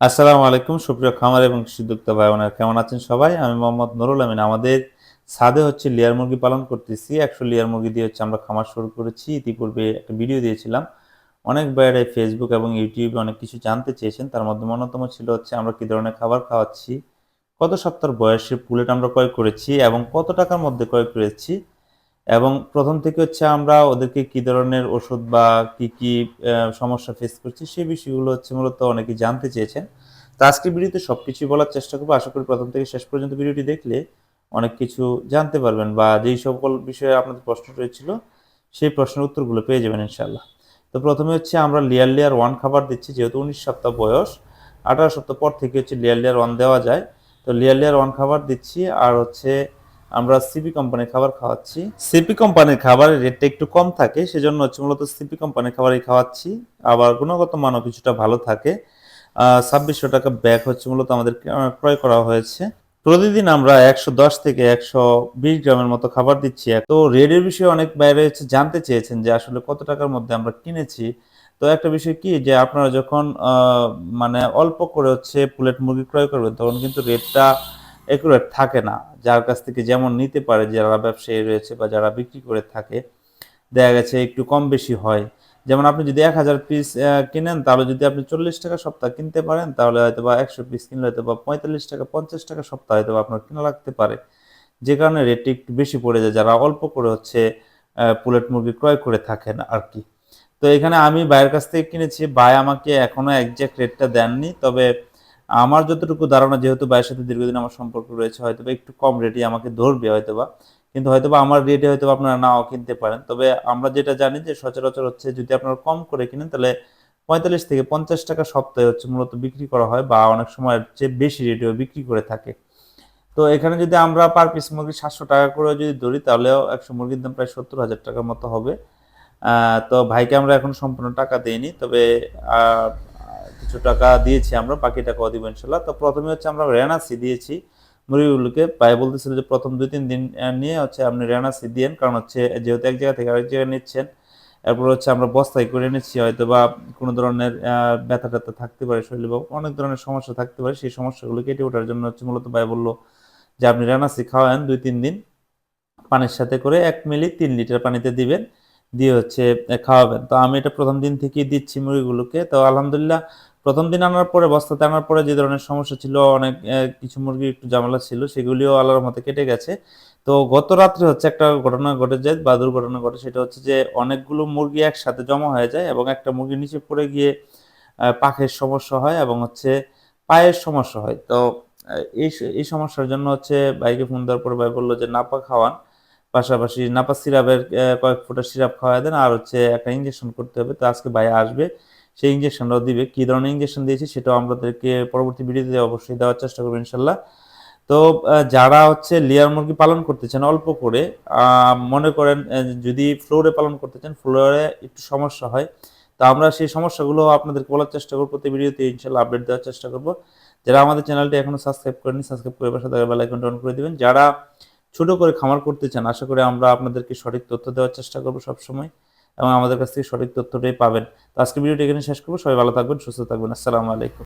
আসসালামু আলাইকুম, সুপ্রিয় খামার এবং কৃষিদুক্তা ভাই বোনেরা কেমন আছেন সবাই? আমি মোহাম্মদ নুরুল আমিন। আমাদের ছাদে হচ্ছে লেয়ার মুরগি পালন করতেছি। একশো লেয়ার মুরগি দিয়ে হচ্ছে আমরা খামার শুরু করেছি। ইতিপূর্বে একটা ভিডিও দিয়েছিলাম। অনেক বাইরে ফেসবুক এবং ইউটিউবে অনেক কিছু জানতে চেয়েছেন। তার মধ্যে অন্যতম ছিল হচ্ছে আমরা কি ধরনের খাবার খাওয়াচ্ছি, কত সপ্তাহ বয়সে পুলেট আমরা ক্রয় করেছি এবং কত টাকার মধ্যে ক্রয় করেছি এবং প্রথম থেকে হচ্ছে আমরা ওদেরকে কি ধরনের ওষুধ বা কি কি সমস্যা ফেস করছি সেই বিষয়গুলো হচ্ছে মূলত অনেকে জানতে চেয়েছেন। তো আজকের ভিডিওতে সবকিছু বলার চেষ্টা করব। আশা করি প্রথম থেকে শেষ পর্যন্ত ভিডিওটি দেখলে অনেক কিছু জানতে পারবেন বা যেই সকল বিষয়ে আপনাদের প্রশ্ন রয়েছিল, সেই প্রশ্নের উত্তরগুলো পেয়ে যাবেন ইনশাল্লাহ তো প্রথমে হচ্ছে আমরা লেয়ার লেয়ার ওয়ান খাবার দিচ্ছি, যেহেতু উনিশ সপ্তাহ বয়স, আঠারো সপ্তাহ পর থেকে হচ্ছে লেয়ার লেয়ার ওয়ান দেওয়া যায়। তো লেয়ার লেয়ার ওয়ান খাবার দিচ্ছি আর হচ্ছে আমরা সিপি কোম্পানির খাবার খাওয়াচ্ছি। সিপি কোম্পানির খাবারের রেটটা একটু কম থাকে, সেজন্য হচ্ছে মূলত সিপি কোম্পানির খাবারই খাওয়াচ্ছি। আবার গুণগত মানও কিছুটা ভালো থাকে। ছাব্বিশশো টাকা ব্যাগ হচ্ছে মূলত আমাদের ক্রয় করা হয়েছে। প্রতিদিন আমরা একশো দশ থেকে একশো বিশ গ্রামের মতো খাবার দিচ্ছি। তো রেডের বিষয়ে অনেক বাইরে হচ্ছে জানতে চেয়েছেন যে আসলে কত টাকার মধ্যে আমরা কিনেছি। তো একটা বিষয় কি যে আপনারা যখন মানে অল্প করে হচ্ছে প্লেট মুরগি ক্রয় করবেন, তখন কিন্তু রেটটা একুরেট থাকে না। যার কাছ থেকে যেমন নিতে পারে, যারা ব্যবসায়ী রয়েছে বা যারা বিক্রি করে থাকে, দেখা গেছে একটু কম বেশি হয়। যেমন আপনি যদি এক হাজার পিস কিনেন, তাহলে যদি আপনি চল্লিশ টাকা সপ্তাহ কিনতে পারেন, তাহলে হয়তো বা একশো পিস কিনলে হয়তো বা পঁয়তাল্লিশ টাকা, পঞ্চাশ টাকা সপ্তাহ হয়তো বা আপনার কিনা লাগতে পারে। যে কারণে রেটটি একটু বেশি পড়ে যায়, যারা অল্প করে হচ্ছে পুলেট মুরগি ক্রয় করে থাকেন আর কি। তো এখানে আমি ভাইয়ের কাছ থেকে কিনেছি। ভাই আমাকে এখনও একজ্যাক্ট রেটটা দেননি, তবে আমার যতটুকু ধারণা, যেহেতু ভাইয়ের সাথে দীর্ঘদিন আমার সম্পর্ক রয়েছে হয়তো বা একটু কম রেটে আমাকে ধরবে হয়তো বা কিন্তু হয়তো বা আমার রেটে হয়তো আপনারা নাও কিনতে পারেন। তবে আমরা যেটা জানি যে সচরাচর হচ্ছে যদি আপনারা কম করে কিনেন, তাহলে পঁয়তাল্লিশ থেকে পঞ্চাশ টাকা সপ্তাহে হচ্ছে মূলত বিক্রি করা হয় বা অনেক সময় চেয়ে বেশি রেটেও বিক্রি করে থাকে। তো এখানে যদি আমরা পার পিস মুরগি সাতশো টাকা করে যদি ধরি, তাহলেও একশো মুরগির দাম প্রায় সত্তর হাজার টাকার মতো হবে। তো ভাইকে আমরা এখন সম্পূর্ণ টাকা দিইনি, তবে কিছু টাকা দিয়েছি আমরা বাকি টাকাও দিব ইনশাল্লাহ তো প্রথমে হচ্ছে আমরা রেনাসি দিয়েছি। মুরগিগুলোকে ভাই বলতেছিল যে প্রথম দুই তিন দিন নিয়ে হচ্ছে আপনি রেনাসি দিয়েন, কারণ হচ্ছে যেহেতু এক জায়গা থেকে আরেক জায়গায় নিচ্ছেন, এরপর হচ্ছে আমরা বস্তায় করে নিচ্ছি হয়তো বা কোনো ধরনের ব্যথা ট্যাথা থাকতে পারে শরীরে বা অনেক ধরনের সমস্যা থাকতে পারে, সেই সমস্যাগুলো কেটে ওঠার জন্য হচ্ছে মূলত ভাই বলল যে আপনি রেনাসি খাওয়ান দুই তিন দিন, পানির সাথে করে এক মিলি তিন লিটার পানিতে দিবেন। দিয়ে হচ্ছে খাওয়াবেন। তো আমি এটা প্রথম দিন থেকেই দিচ্ছি মুরগিগুলোকে। তো আলহামদুলিল্লাহ প্রথম দিন আনার পরে, বস্তাতে আনার পরে যে ধরনের সমস্যা ছিল, অনেক কিছু মুরগি একটু ঝামেলা ছিল, সেগুলিও আল্লাহর মতে কেটে গেছে। তো গত রাত্রে হচ্ছে একটা ঘটনা ঘটে যায়, বা দুর্ঘটনা ঘটে, সেটা হচ্ছে যে অনেকগুলো মুরগি একসাথে জমা হয়ে যায় এবং একটা মুরগির নিচে পড়ে গিয়ে পাখের সমস্যা হয় এবং হচ্ছে পায়ের সমস্যা হয়। তো এই এই সমস্যার জন্য হচ্ছে ভাইকে ফোন দেওয়ার পরে ভাই বলল যে, নাপা খাওয়ান। পাশাপাশি নাপা সিরাপের কয়েক ফোঁটা সিরাপ খাওয়াই দেন, আর হচ্ছে একটা ইঞ্জেকশন করতে হবে। তো আজকে ভাই আসবে, সেই ইঞ্জেকশনটাও দিবে। কি ধরনের ইঞ্জেকশন দিয়েছি সেটাও আমাদেরকে পরবর্তী ভিডিওতে অবশ্যই দেওয়ার চেষ্টা করব ইনশাল্লাহ। তো যারা হচ্ছে লেয়ার মুরগি পালন করতে চান অল্প করে মনে করেন যদি ফ্লোরে পালন করতে চান, ফ্লোরে একটু সমস্যা হয়, তো আমরা সেই সমস্যাগুলো আপনাদেরকে বলার চেষ্টা করব। প্রতি ভিডিওতে ইনশাল্লাহ আপডেট দেওয়ার চেষ্টা করব। যারা আমাদের চ্যানেলটি এখনও সাবস্ক্রাইব করেনি সাবস্ক্রাইব করে পাশে থাকা বেল আইকনটা অন করে দিবেন। যারা ছোট করে খামার করতে চান, আশা করি আমরা আপনাদেরকে সঠিক তথ্য দেওয়ার চেষ্টা করব সবসময় এবং আমাদের কাছ থেকে সঠিক তথ্যটাই পাবেন। তো আজকে ভিডিওটি এখানে শেষ করব। সবাই ভালো থাকবেন, সুস্থ থাকবেন। আসসালামু আলাইকুম।